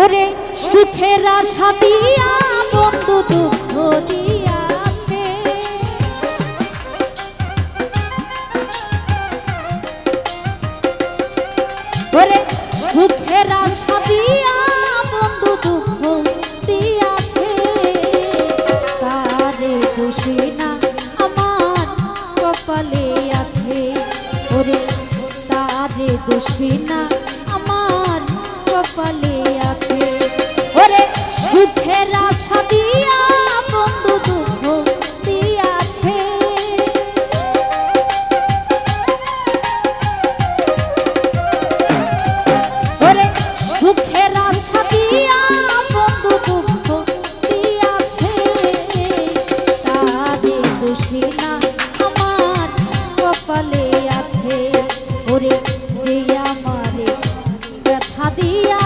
ওরে সুখের আশা দিয়া, বন্ধু দুঃখ দিয়াছে। ওরে সুখের আশা দিয়া, বন্ধু দুঃখ দিয়াছে। তারে দোষী না আমার কপালে আছে? ওরে তারে দোষী না আমার কপালে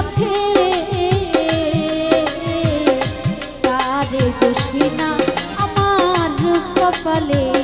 দিয়াছে তারে দোষী না আমার কপালে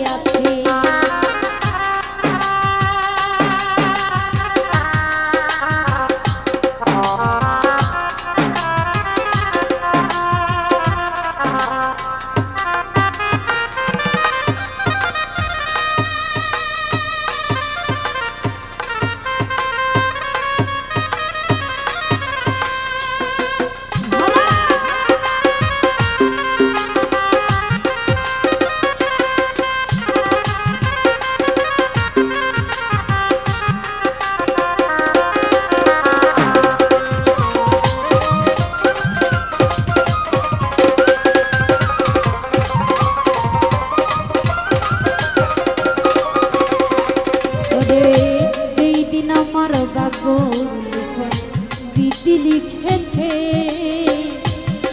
লিখেছে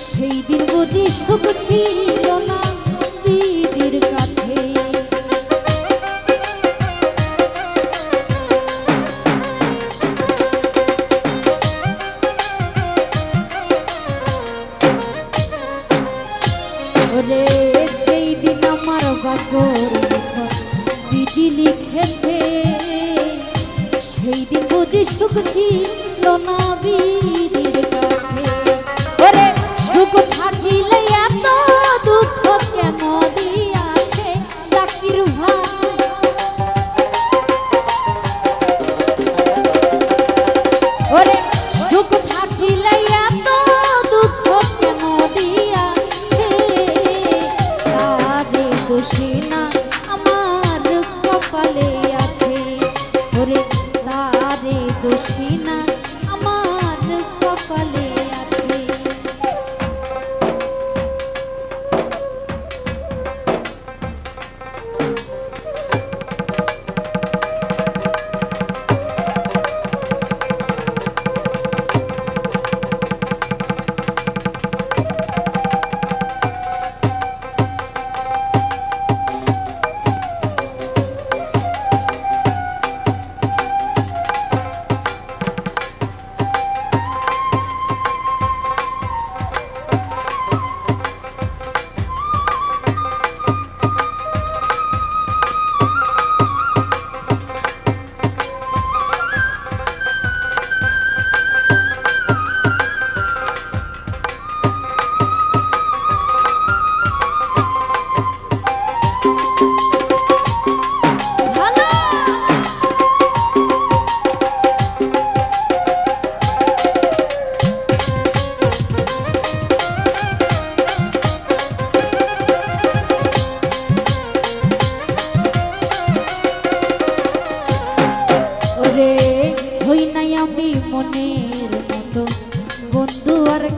সেই দিন বুঝি সুখ ছিল না বিধির কাছে। যেই দিন আমার বাগর বিধি লিখেছে, সেই দিন সুখ ছিল না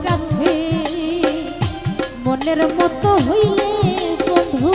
কাছে। মনের মতো হইলে বন্ধু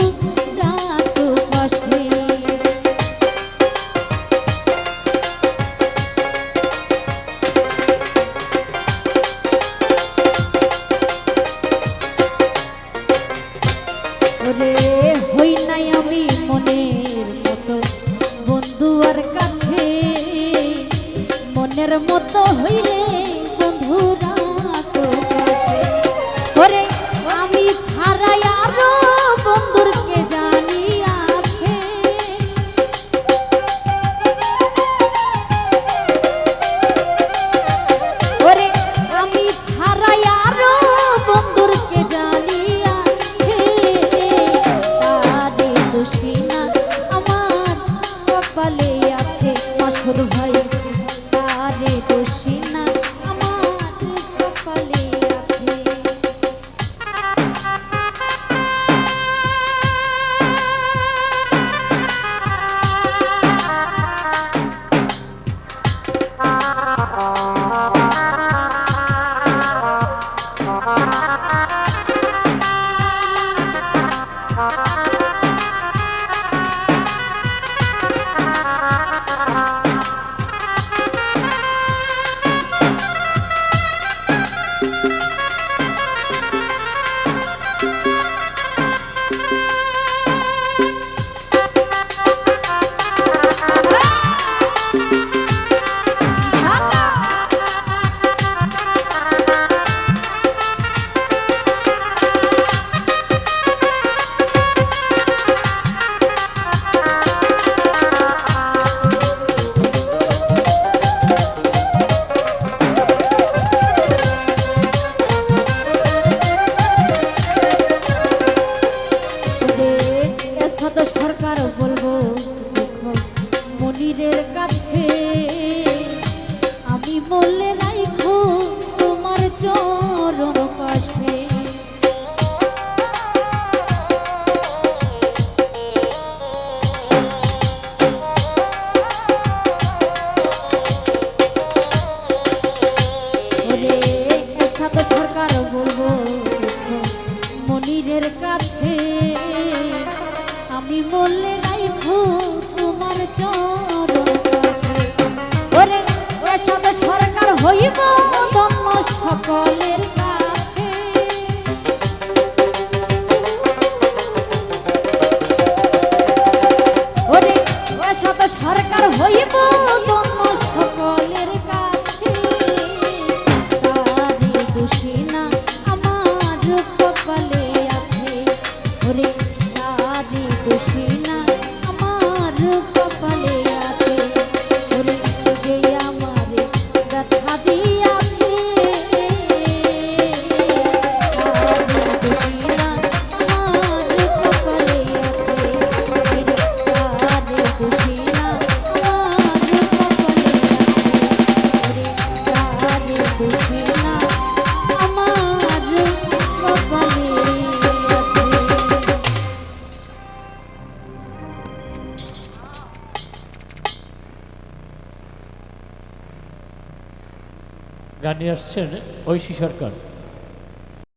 গান আসছেন ঐশী সরকার।